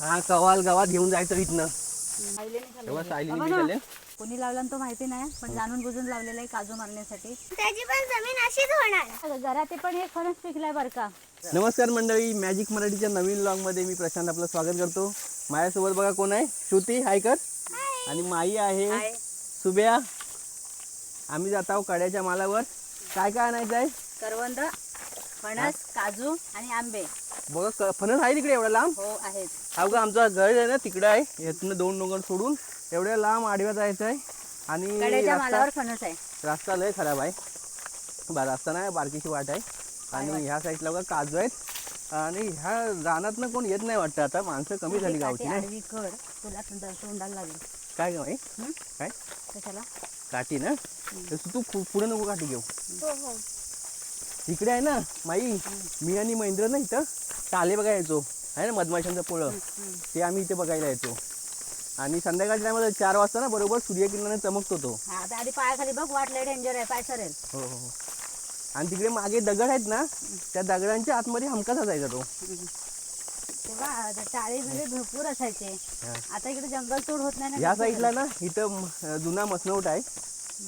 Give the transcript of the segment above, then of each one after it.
हा कवाल गावात घेऊन जायचं इथनं. तेव्हा हे. अबा ना. कोणी लावला तो माहिती नाही पण जाणून बुजून लावलेला आहे काजू मारण्यासाठी. त्याची पण जमीन अशीच होणार. जरा ते पण एक फणस पिकलाय बरं का. नमस्कार मंडळी मॅजिक मराठीच्या नवीन लॉगमध्ये मी प्रशांत आपलं स्वागत करतो. माझ्यासोबत बघा कोण आहे? श्रुती हायकर आणि माई आहे. आहे. सुब्या आम्ही जात आहोत कड्याच्या मालावर. काय काय आणायचं आहे करवंद. फणस काजू आणि आंबे. बघा क- फणस आहे तिकडे एवढा लांब. हो आहेत. बघा आमचं घर आहे ना तिकडे आहे. यातनं दोन डोंगर सोडून एवढ्या लांब आडव्या जायचं आहे. आणि रस्ता मालावर फणस आहे. रस्ता लय खराब आहे. बा रस्ता नाही बारकीची वाट आहे. आणि ह्या साईडला बघा काजू आहेत. आणि ह्या रानात कोण येत नाही वाटतं आता. माणसं कमी झाली गावची काठी नाही? आडवी कड तुला सुद्धा तोंडाला लागली. काय हं? काय? कशाला? काठी ना? तू पु- पुढे नको काठी घेऊ. हो हो. इकडे आहे ना माई मी आणि महेंद्र ना इथं टाले बघा यायचो. आहे ना मधमाशांचं पोळं. ते आम्ही इथे बघायला यायचो. आणि संध्याकाळच्या टायमाला चार वाजता ना बरोबर सूर्यकिरणाने चमकतो तो. हा आता आधी पायाखाली बघ वाटलं डेंजर आहे पाय सरेल. हो हो हो. आणि तिकडे मागे दगड आहेत ना त्या दगडांच्या आतमध्ये हमकाच असायचा तो. तेव्हा टाळी बिळे भरपूर असायचे. हा. आता इकडे जंगल तोड होत नाही ना या साईडला ना इथं म- जुना मसनवट आहे.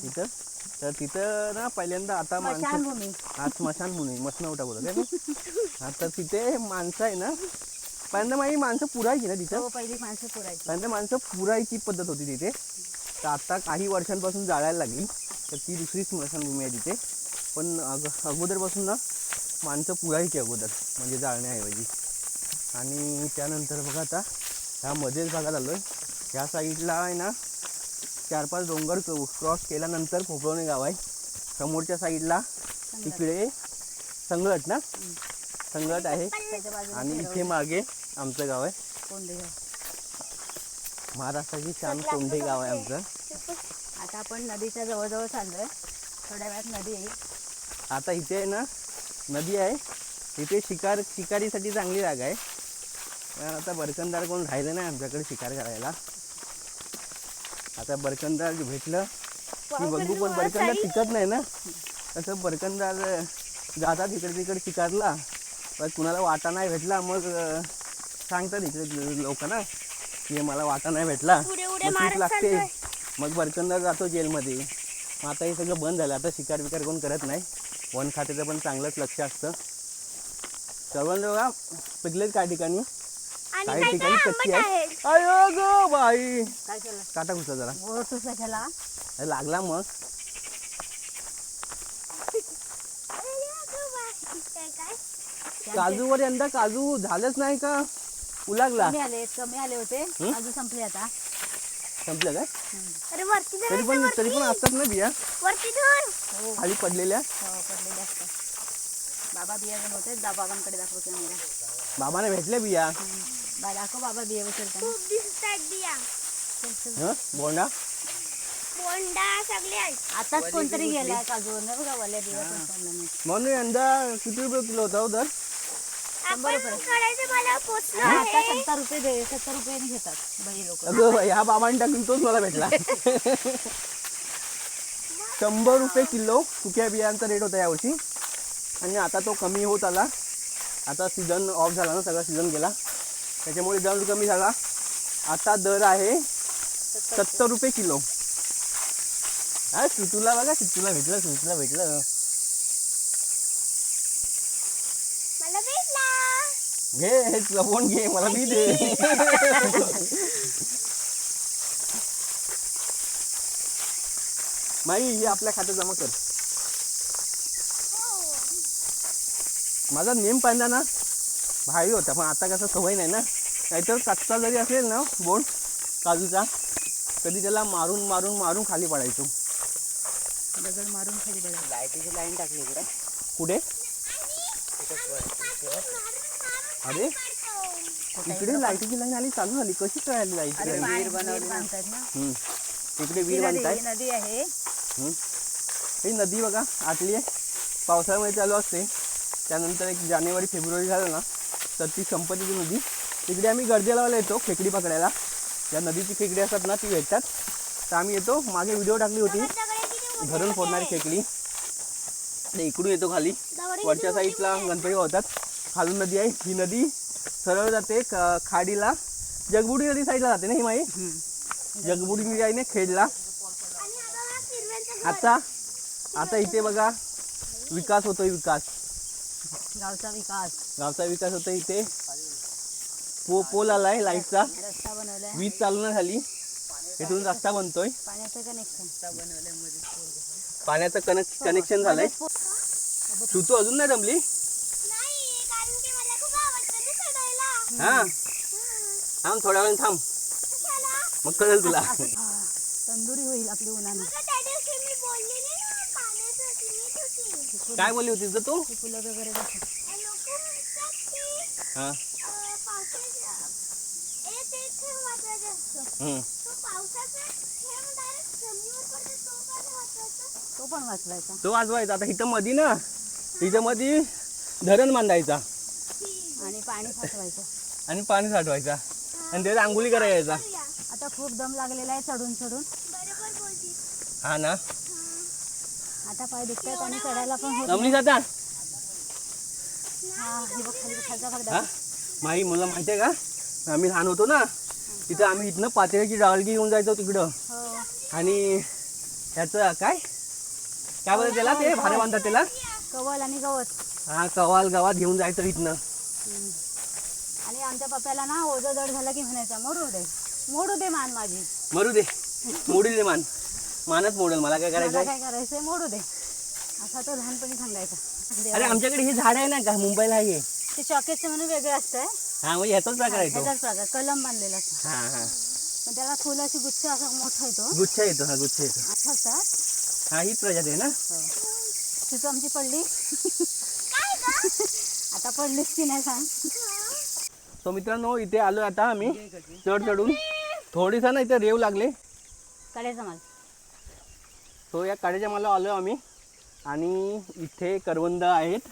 इथं. तर तिथं ना पहिल्यांदा आता माणसं स्मशानभूमी हा स्मशानभूमी मसनवटा बोलत आहे ना तर तिथे माणसं आहे ना पहिल्यांदा माझी माणसं पुरायची ना तिथं? हो पहिली माणसं पुरायची. पहिल्यांदा माणसं पुरायची पद्धत होती तिथे. तर आता काही वर्षांपासून जाळायला लागली तर ती दुसरी स्मशानभूमी आहे तिथे. पण अग अगोदरपासून ना माणसं पुरायची अगोदर म्हणजे जाळण्याऐवजी. आणि त्यानंतर बघा आता ह्या मध्येच भागात आलो आहे ह्या साईडला आहे ना चार पाच डोंगर क्रॉस केल्यानंतर खोपळवणे गाव आहे. समोरच्या साईडला तिकडे संगट ना? संगट आहे. आणि इथे मागे आमचं गाव आहे. महाराष्ट्राची शान कोंढे गाव आहे आमचं. आता आपण नदीच्या जवळजवळ चाललोय. थोड्या वेळात नदी येईल. आता इथे आहे ना नदी आहे. इथे शिकार शिकारीसाठी चांगली जागा आहे. आता बरकंदार कोण राहिलं नाही आमच्याकडे शिकार करायला. आता बरकंदार भेटलं. की बघू पण बरकंदार टिकत नाही ना? तसं बरकंदार अं, जातात इकडे तिकडे शिकारला. पण कुणाला वाटा नाही भेटला मग सांगतात इकडे लोक ना की मला वाटा नाही भेटला. तीच लागते. मग बरकंदार जातो जेलमध्ये. मग आता हे सगळं बंद झालं. आता शिकार बिकार कोण करत नाही. वन खात्याचं पण चांगलंच लक्ष असतं. सर्वांना बघा पिकलेत काही ठिकाणी? काही ठिकाणी कच्ची आहे. अयो गो बाई. काय केलं? काटा घुसला जरा. कशाला अरे लागला मग. काय काय काजूवर यंदा काजू झालंच नाही का? उलागला कमी आले कमी आले होते? अजून संपले आता. संपलं काय? अरे वरती तरी पण तरी पण असतात ना बिया. वरती धर. हो. खाली पडलेल्या. हो पडलेले असतात. बाबा बिया बनवते दा बाबांकडे दाखव कॅमेरा बाबाने भेटल्या बिया. बा दाखव बाबा बिया उचलताना खूप दिसतात बिया. हं? बोंडा? बोंडा सगळे आहेत. आताच कोणतरी गेलाय काजू नाही बघा वल्या बिया पण पडल्या नाही. म्हणून यंदा किती रुपये किलो होता दर आपण करायचं मला पोचलो आता आहे. सत्तर रुपये दे सत्तर रुपयाने घेतात बाई लोक. अगं बाई, ह्या बाबांनी टाकून तोच मला भेटला. शंभर रुपये किलो सुक्या बियांचा रेट होता यावर्षी. आणि आता तो कमी होत आला. आता सीझन ऑफ झाला ना सगळा सीझन गेला. त्याच्यामुळे दर कमी झाला. आता दर आहे सत्तर रुपये किलो. हा सुतूला बघा सुतूला भेटलं सुतूला भेटलं. घे हे लपवून घे मला मी दे. माई हे आपल्या खात्यात जमा कर. माझा नेम पाहिला ना भारी होता पण आता कसं सवय नाही ना. नाहीतर कच्चा जरी असेल ना बोंड काजूचा कधी त्याला मारून मारून मारून खाली पडायचो. दगड मारून खाली बघा लाईटीची लाईन टाकली इकडे. कुठे? अरे इकडे लाईटीची लाईन आली चालू झाली. कशी काय आली लाइट विहीर बनवली ना. हम्म. इकडे वीर नदी बांधताय ही नदी आहे. हम्म. ही नदी बघा आटली आहे. पावसाळ्यामध्ये चालू असते. त्यानंतर एक जानेवारी फेब्रुवारी झालं ना तर ती संपत्ती ती नदी तिकडे आम्ही गर्दी लावायला येतो खेकडी पकडायला. ज्या नदीची खेकडी असतात ना ती भेटतात. तर आम्ही येतो मागे व्हिडिओ टाकली होती. धरून फोडणारी खेकडी. ते इकडून येतो खाली. वरच्या साईडला गणपती होतात खालून नदी आहे. ही नदी सरळ जाते खाडीला. जगबुडी नदी साईडला जाते ना ही माई? जगबुडी नदी आहे ना खेडला. आता आता इथे बघा विकास होतोय विकास. गावचा विकास. गावचा विकास होतोय इथे. पो पोल आलाय लाईटचा. रस्ता बनवलाय. वीज चालू नाही झाली. इथून रस्ता बनतोय. पाण्याचं कनेक्शन पाण्याचं कनेक्ट कनेक्शन झालंय. तू तू अजून नाही जमली? नाही कारण की मला खूप आवडतं ना चढायला. हा. थांब थोड्या वेळ थांब. मग कळेल तुला. तंदुरी होईल आपली उन्हाने बघा त्या दिवशी मी बोललेली ना पाण्याचं ती मीच होती काय बोलली होतीस ग तू? ती फुलं वगैरे बघ. हा. ते हम्म. पण वाचवायचा. तो वाजवायचा. आता इथं मधी ना इथं मधी धरण बांधायचा. आणि पाणी साठवायचं. आणि पाणी साठवायचा. आणि त्याला आंघोळी करायचा करूया. आता खूप दम लागलेला आहे चढून चढून हा ना. आता पाय दुखतात आणि चढायला पण होत जमली जाता हा हे बघ खाली खालचा भाग हा? दाखव. माई मला माहिती आहे का? आम्ही लहान होतो ना तिथं आम्ही इथनं पातेल्याची डाळगी घेऊन जायचो तिकडं. हो. आणि त्याचं काय? काय बोलतात त्याला? ते भारे बांधतात त्याला. कवल आणि गवत. हा कवाल गावात घेऊन जायचं इथनं. हम्म. आणि आमच्या पप्प्याला ना ओझं जड झालं की म्हणायचा मोडू दे. मोडू दे मान माझी. मरू दे. मोडील दे मान. मानच मोडेल मला काय मला करायचं काय करायचंय? मोडू दे. असा तो लहानपणी सांगायचा अरे देवा. आमच्याकडे हे झाड आहे ना का? मुंबईला आहे हे. ते शॉकेटचं म्हणून वेगळं असतंय. हा म्हणजे ह्याचाच प्रकार आहे तो. ह्याचाच प्रकार. कलम बांधलेला असतो. हा हा. पण त्याला फुलं अशी गुच्छ असं मोठा येतो. गुच्छ येतो हा गुच्छ येतो. असं असतात हा हीच प्रजाती आहे ना? तिथं आमची पडली. आता पडलीच की नाही सांग. सो मित्रांनो इथे आलो आता आम्ही. चढ चढून. थोडीसा ना इथे रेव लागले. कडेचा माल. सो या काड्याच्या मला आलो आम्ही. आणि इथे करवंद आहेत.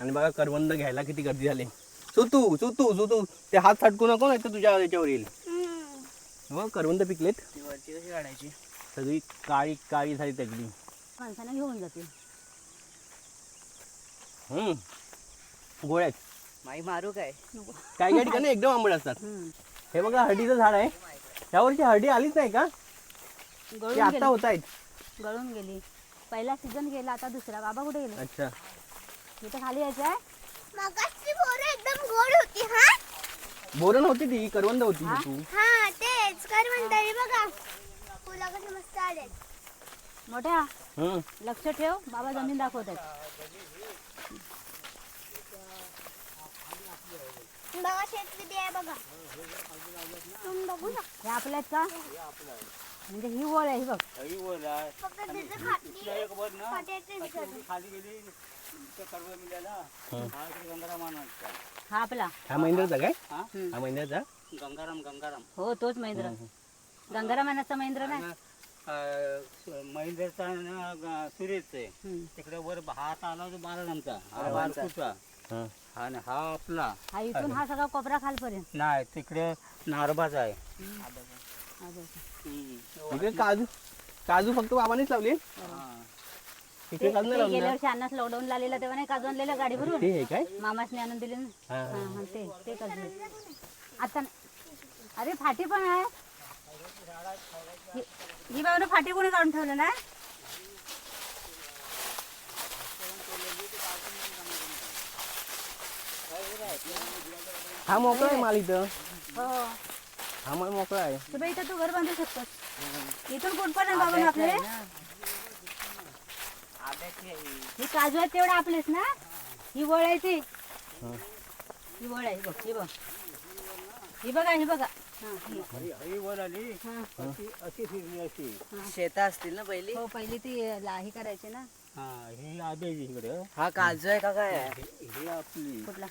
आणि बघा करवंद घ्यायला किती गर्दी झाली. सुतू सुतू सुतू. ते हात फटकू नको नाही तर तुझ्या याच्यावर येईल. हो करवंद पिकलेत. वरती कशी काढायची? सगळी काळी काळी झाली त्यातली. माणसाने घेऊन जातील. हम्म. गोळ्यात माई मारू काय? नको. काही काही ठिकाणी एकदम आंबट असतात. हे बघा हळदीचं झाड आहे. त्यावरची हळदी आलीच नाही का? ती आता होत आहेत. गळून गेली. पहिला सीझन गेला आता दुसरा. बाबा कुठे गेले? अच्छा. इथं खाली यायचं आहे मगाची बोरं एकदम गोड होती हा? बोरण होती ती करवंद होती हा? तू. हा तेच कर म्हणताय बघा. फुलं कसे मस्त आले मोठ्या हम्म लक्ष ठेव. बाबा जमीन दाखवत आहेत. बघा शेतकरी आहे बघा. तुम्ही बघू ना हे आपल्यात का? म्हणजे ही ओळ आहे ही बघ फक्त त्याचं खाटी फाट्याचे दिसत हा. आपला. हा महिंद्राचा काय. हा? महिंद्राचा? गंगाराम गंगाराम. हो तोच महेंद्र. गंगारामानाचा महेंद्र नाही. महेंद्रचा सुरेश आहे. तिकडे वर हात आला तो बालरामचा हा बारकूचा हा. आणि हा आपला. हा इथून हा सगळा कोपरा खालपर्यंत. नाही तिकडे नारबाचा आहे. हा. इकडे काजू काजू फक्त बाबानेच लावली. हा. इकडे काजू नाही लावली गेल्या वर्षी अन्नास लॉकडाऊन लागलेलं तेव्हा नाही काजू आणलेलं गाडी भरून? ते काय? मामासने आणून दिले ना. हा हा. हा ते ते काजू. आता अरे फाटी पण आहे. ही- ही बाबा फाटी कोणी काढून ठेवलं ना हा मोकळा आहे माल इथं. हो. हा माल मोकळा आहे. तर बाई इथं तू घर बांधू शकतोस. इथून कुठपर्यंत बाबा आपले? ही काजू आहेत तेवढे आपलेच ना? ही वळ आहे ती. हा. वळ आहे बघ ही बघ. ही बघा ही बघा. हा, शेता असतील ना पहिली? हो पहिली ती लाही करायची ना. हा ही आधी इकडे. हा काजू आहे का काय? आहे? ही आपली. कुठला?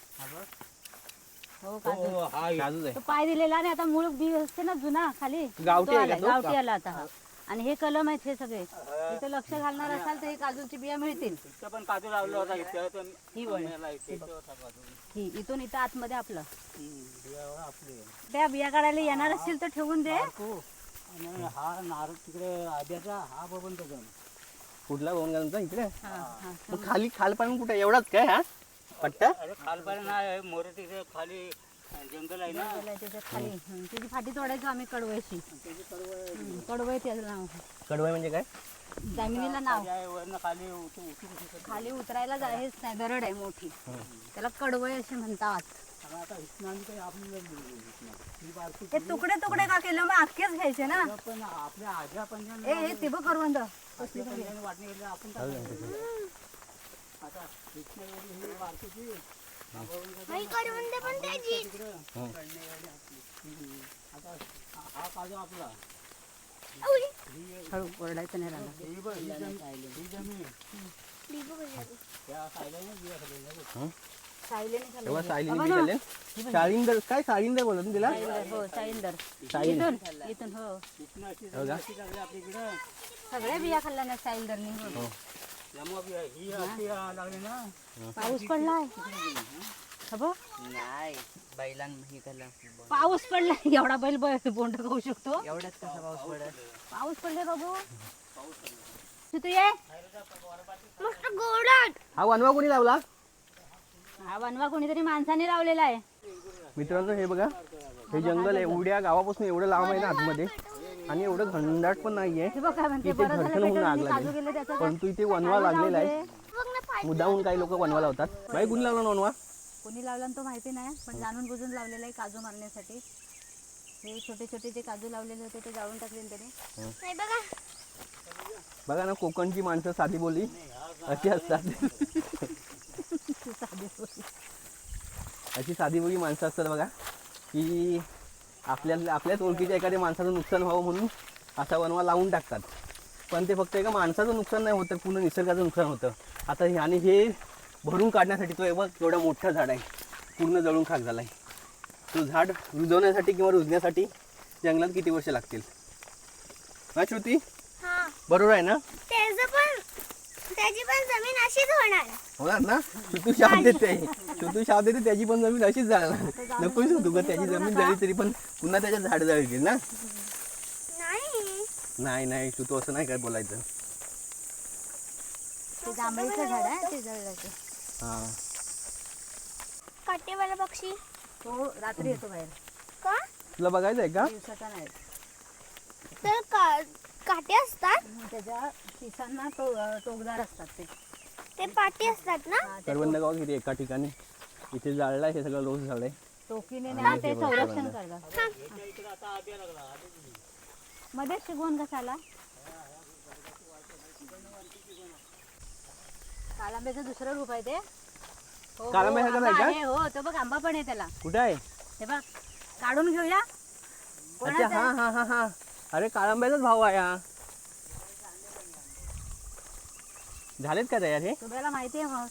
हो काजू. हो हा काजूच आहे. तो पाय दिलेला आणि आता मूळ बी असते ना जुना खाली. गावठी तो आहे का आलाय, तो? गावठी आला आता हा. आणि हे कलम आहेत हे सगळे. इथे लक्ष घालणार असाल तर हे काजूची बिया मिळतील. इथं पण काजू लावला होता इथं तर ही वळ. मेला इथे इथं होता काजू ही इथून इथं आतमध्ये आपलं. हम्म, बियावर आपली. त्या बिया काढायला येणार असतील तर ठेवून दे. हो आणि हा नारळ तिकडे आद्याचा हा त्याचा कुठला भवन घालूनचा इकडे? हा, हा. मग खाली खालपर्यंत कुठे? एवढाच काय हा? पट्टा? अरे खालपर्यंत नाही मोरे तिकडे खाली जंगल आहे ना? खाली. हं, त्याची फाटी तोडायचो आम्ही कडवयची. त्याची कडवं कडवय त्याचं नाव. कडवाई म्हणजे काय? जमिनीला नाव. आहे वरनं खाली उतू उतू. खाली उतरायला जा हेच नाही दरड आहे मोठी. त्याला कडवय असे म्हणतात. आणि आता इथनं आम्ही काही आपण नाही बोललो इथनं. ही बारकी हे तुकडे तुकडे का केलं? मग अख्खेच घ्यायचे ना. पण आपल्या आज्या पंजान ए हे ते बघ करवंद वाटणी केली आपण. हळू ओरडायचं नाही तेव्हा शाळिंदर काय शाळिंदर बोलत ना तिला सायलेंदर, हो इथून इथून हो सगळ्या बिया खाल्ल्या ना सायलेंदरनी हो. ही पाऊस पडलाय? नाही पाऊस पडलाय. एवढा बैल बोंड खाऊ शकतो. कसा पाऊस पडत पाऊस पडले बाबू. तू ये. मस्त गोडट हा वनवा कोणी लावला? हा वनवा कोणीतरी माणसाने लावलेला आहे. मित्रांनो हे बघा हे जंगल आहे. उड्या गावापासून एवढं लांब आहे ना आतमध्ये. आणि एवढं घनदाट पण नाहीये. हे बघ काय म्हणते इथे बरं झालं घर्षण होऊन पेट्रोल आग मी काजू लागली गेले त्याचा काय? परंतु इथे वनवा लागलेला आहे. मुद्दाहून काही लोक वनवा लावतात. बाई कुणी लावला ना वनवा? कोणी लावला तो माहिती नाही पण जाणून बुजून लावलेला आहे काजू मारण्यासाठी. हे छोटे छोटे जे काजू लावलेले होते ते जाळून टाकले त्याने. नाही बघा. बघा ना कोकणची माणसं साधी बोली. अशी असतात. अशी साधी बोली माणसं असतात बघा की आपल्या आपल्याच ओळखीच्या एखाद्या माणसाचं नुकसान व्हावं म्हणून असा वनवा लावून टाकतात. पण ते फक्त एका माणसाचं नुकसान नाही होतं पूर्ण निसर्गाचं नुकसान होतं. आता आणि हे भरून काढण्यासाठी तो बघ एवढा मोठा झाड आहे. पूर्ण जळून खाक झाला आहे तो झाड रुजवण्यासाठी किंवा रुजण्यासाठी जंगलात किती वर्ष लागतील? हा श्रुती? बरोबर आहे ना? त्याचं पण जमीन अशीच होणार. होणार ना? शुतू शाप देते शुतू शाप देते त्याची पण जमीन अशीच जाणार. नको शुतू का त्याची जमीन झाली तरी पण पुन्हा त्याच्यात झाड जाईल ना? नाही. नाही नाही शुतू असं नाही काय बोलायचं. ते जांभळीचं झाड आहे ते जळलं ते. हा काटेवाला पक्षी. तो रात्री येतो बाहेर. का? तुला बघायचं आहे का? दिवसाचा नाही. तर का काटे असतात? त्याच्या पिसांना टो टोकदार असतात ते. ते पाटी असतात ना? हा, ते करवंद गाव किती एका ठिकाणी. इथे जाळलाय हे सगळं लोस झालंय टोकीने ना ते संरक्षण करतात इकडं आता आब्या लागला आब्या मध्येच कसा आला कालांब्याचं दुसरं रूप आहे ते. हो, हो, कालांब्यासारखंच आहे आंबा का? आहे, हो तो बघ आंबा पण आहे त्याला. कुठे आहे? हे बघ काढून घेऊया. अच्छा कोणाचा? हा हा हा हा. अरे काळंब्याचाच भाव आहे हा. झालेत का तयार हे? तुम्हाला माहिती आहे मग.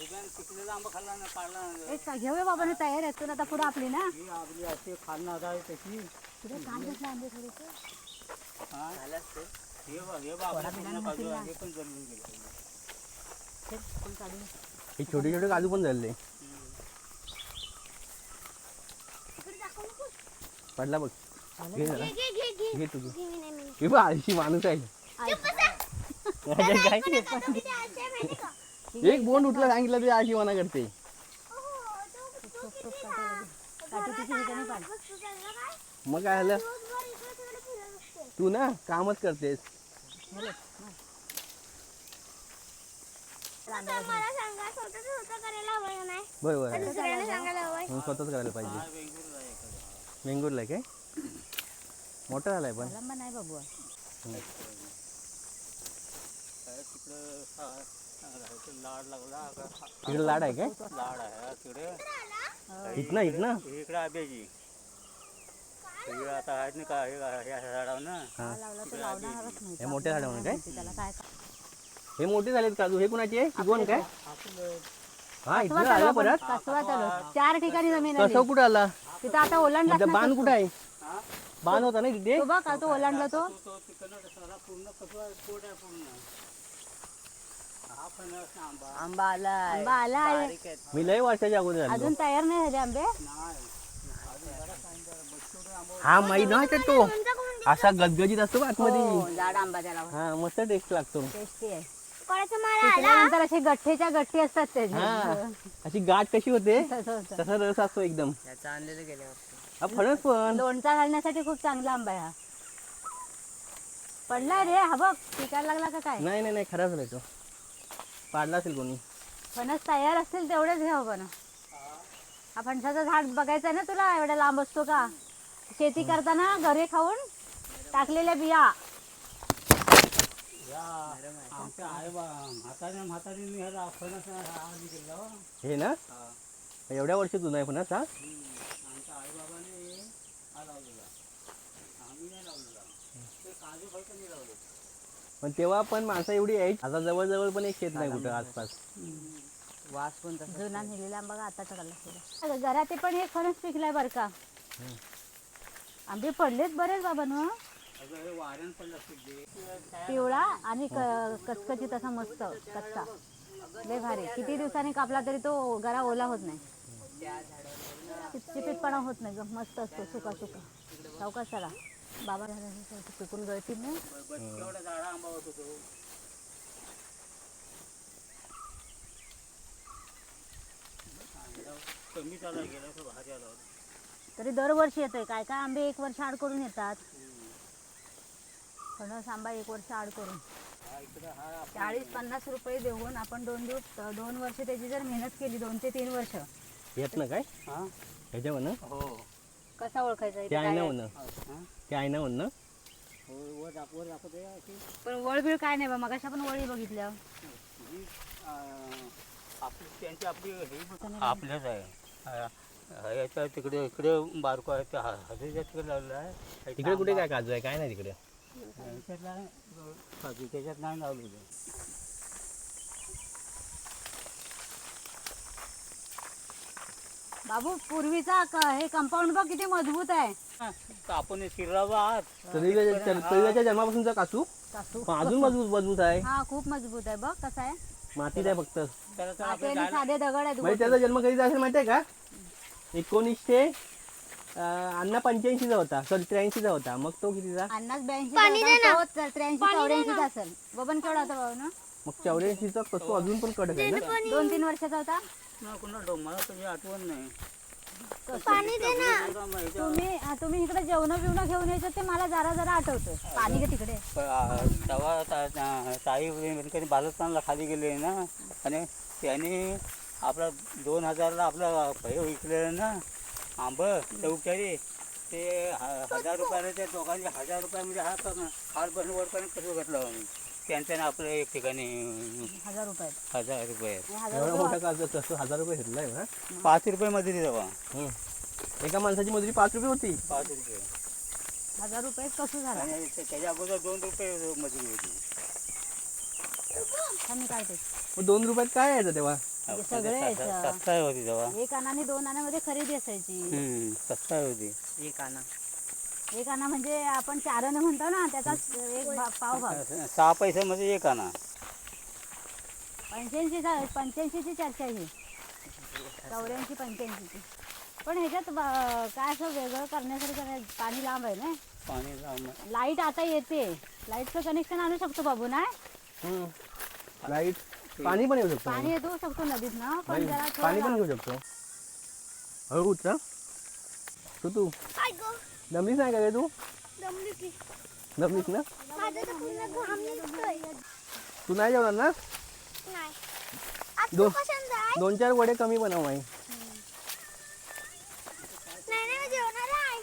उभ्यान पिकलेला आंबा खाल्ला ना पाडला ना एक का- घेऊया बाबा ना तयार आहेत तर आता पुढे आपली ना. ही आपली अशी खालना आहे काम घेतलं आंबे थोडेसे. हा झालं असतं हे बघ हे बघ आपलं पूर्ण काजू आहे, हे पण जळून गेलं हे पण काढून हे छोटे छोटे काजू पण झाले पडला बघ. घे जरा. घे तुझं. हे बघ आळशी माणूस आहे. काय? एक बोंड उठलं सांगितलं ते आळशी मना करते हो? मग काय झालं. तू ना कामच करतेस. आता मला सांगा स्वतः स्वतः करायला हवं नाही? बरोबर तर आहे दुसऱ्याला सांगायला हवंय मग स्वतःच करायला पाहिजे. वेंगुर्ला आहे काय? मोठा झालाय पण. लंबा नाही बाबू. काय तिकडं लाड लागला का? हा- तिकडे लाड आहे काय? लाड आहे हा तिकडे. इथनं इथनं? इकडे आब्याची इकडे आता आहेत ना का हे ह्या झाडावर ना लावला तो लावणारच नाही. मोठ्या झाडावर काय? काय हे मोठे झालेत काजू हे कुणाचे आहे? शिकवण काय? हा कसवा आलं परत आपण, कसवा चालू? चार ठिकाणी जमीन कसं कुठं आला? तिथं आता ओलांडला म्हणजे बाण कुठं आहे? बाण होता ना तिथे तो बघ का तो ओलांडला तो. तो तिकडनं सारा पूर्ण कसला कोट आहे पूर्ण हा पण असं आंबा आंबा आलाय. आंबा आला आहे. बारीक आहेत. मी लय वर्षाच्या अगोदर आलो. अजून तयार नाही झाले आंबे? नाही हा माहीत नाही का तो. असा गजगजीत असतो का आतमध्ये. हो, जाड आंबा त्याला. हा मस्त टेस्ट लागतो. टेस्टी आहे. कोणाचा मारा आला? पिकल्यानंतर असे गठ्ठेच्या गठ्ठी असतात हा त्याचे अशी गाठ कशी होते? तसं होतं. तसा रस असतो एकदम. त्याचं आणलेलं हा फणस पण. लोणचा घालण्यासाठी खूप चांगला आंबा आहे हा. पडला रे हा बघ पिकायला लागला का काय? नाही नाही नाही खराब झालाय तो. पाडला असेल कोणी. फणस तयार असतील तेवढेच घ्या पण हा फणसाचं झाड बघायचं आहे ना तुला एवढा लांब असतो का? शेती करताना घरी खाऊन टाकलेल्या बिया. या आमच्या आई बा म्हाताऱ्या म्हातारीने ह्याला फणस आधी केला हो. हे ना? हा. एवढ्या वर्ष जुना आहे फणस हा? आईबाबाने हा लावलेला. आम्ही नाही लावलेला. ते काजू फक्त नाही लावले. पण तेव्हा पण माणसं एवढी यायची आता जवळजवळ पण एक शेत नाही कुठं आसपास. वास पण तसा जुना नेलेला आंबा का आता टाकला घरात ते पण एक फणस पिकलाय बरं का. आंबे पडलेत बरेच बाबा ना अगं हे वाऱ्यान पडलं असतील ते. पिवळा आणि क- कचकचीत असा मस्त कच्चा. लय भारी. किती दिवसांनी कापला तरी तो गरा ओला होत नाही. चिपचिपीतपणा होत नाही ग. मस्त असतो सुका सुका. सावकाश चला. बाबा पिकून गळतील ना. तरी दरवर्षी येतोय. काय काय आंबे एक वर्ष आड करून येतात. फणस आंबा एक वर्ष आड करून. चाळीस पन्नास रुपये देऊन आपण दोन दिवस दोन वर्ष त्याची जर मेहनत केली दोन ते तीन वर्ष येत ना काय? हा. ह्याच्या म्हणं हो. कसा ओळखायचा इथे ते आहे काय? ना हा. ते आहे ना म्हणणं हो वर दाख वर दाखवते अशी. पण वळबीळ काय नाही बा मग आपण वळी बघितल्या. ही अं, आपली त्यांची आपली हे आपल्याच आहे. हा, हा, याच्या तिकडे इकडे बारको आहे त्या हजूच्या तिकडे लावलेला आहे. तिकडे कुठे काय काजू आहे? काय नाही तिकडे? काजू त्याच्यात नाही लावलेलं. बाबू पूर्वीचा क- हे कंपाऊंड बघ किती मजबूत आहे. हा, तर आपण हे आहात जन्मापासूनचा कासू. कासू पण अजून मजबूत मजबूत आहे. हा खूप मजबूत आहे बघ कसा आहे. मातीत आहे फक्त. माती आणि साधे दगड आहेत म्हणजे त्याचा जन्म कधीचा असेल माहिती आहे का? एकोणीसशे अं, अण्णा पंच्याऐंशीचा होता. सॉरी त्र्याऐंशीचा होता. मग तो कितीचा? अन्नाच ब्याऐंशी पाणी दे ना. त्र्याऐंशी चौऱ्याऐंशीचा असेल. बबन केवढा होता बाबू ना? मग चौऱ्याऐंशीचा तो अजून पण कडक आहे ना? दोन तीन वर्षाचा होता? मला कोणाला डो- मला तुझी आठवण नाही पाणी दे ना? तुम्ही तुम्ही इकडे जेवण बिवणं घेऊन यायचं ते मला जरा जरा आठवतं. पाणी का तिकडे. प- आ, तेव्हा ता- ता- ताई कधी बालस्थानला खाली गेले ना आणि त्याने आपला दोन हजारला आपलं हे विकलेलं ना आंब चौचारी ते ह- हजार रुपयाला त्या दोघांचे हजार रुपयामध्ये हा पण हार पण कसं घेतलं आम्ही. त्यांच्याने आपलं एक ठिकाणी हजार रुपये. हजार रुपये. एवढा मोठा तसं हजार रुपये घेतलाय ना पाच रुपये दिली तेव्हा. एका माणसाची मजुरी पाच रुपये होती. पाच रुपये. हजार रुपये कसं झाला? आणि त्याच्या अगोदर दोन रुपये मजुरी होती. मी काढते मग दोन रुपयात काय यायचं तेव्हा? म्हणजे सगळे यायचं. सस्ताय होती तेव्हा. एक आणाने दोन आण्यामध्ये खरेदी असायची. हम्म, सस्ताय होती. एक आणा. एक आणा म्हणजे आपण चार आणे म्हणतो ना त्याचा एक भा- पाव भाग सहा पैशामध्ये एक आणा पंच्याऐंशी पंच्याऐंशीची चर्चा ही. चौऱ्याऐंशी पंच्याऐंशीची. पण ह्याच्यात ब- काय असं वेगळं करण्यासाठी काय पाणी लांब आहे ना. पाणी लावणं लाइट आता येते. लाईटचं कनेक्शन आणू शकतो बाबू ना. लाइट पाणी पण येऊ शकतो. पाणी येतो शकतो नदीत ना पण जरा पाणी पण घेऊ शकतो. हळू उचला तू तू. काय गो दमलीच नाही का रे तू? दमलीस ना? तू नाही जेवणार ना? नाही. आज तू दोन कशाने जाय दोन चार वडे कमी बनव आई. नाही नाही मी जेवणार आहे.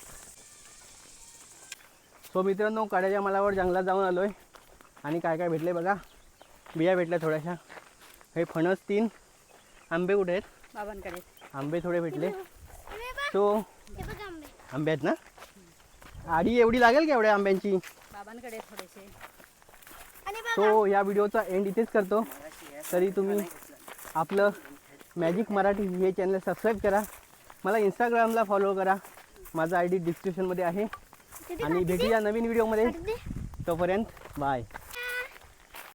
सो मित्रांनो काड्याच्या मालावर जंगलात जाऊन आलोय. आणि काय काय भेटले बघा. बिया भेटल्या थोड्याशा. हे फणस तीन. आंबे कुठे आहेत? बाबांकडे. आंबे थोडे भेटले. सो हे बघ आंबे. आंबे आहेत ना? आडी एवढी लागेल का एवढ्या आंब्यांची? बाबांकडे थोडेसे. सो या व्हिडिओचा एंड इथेच करतो. तरी तुम्ही आपलं मॅजिक मराठी हे चॅनल सबस्क्राईब करा. मला इंस्टाग्रामला फॉलो करा. माझा आय डी डिस्क्रिप्शनमध्ये आहे. आणि भेटूया नवीन व्हिडिओमध्ये तोपर्यंत बाय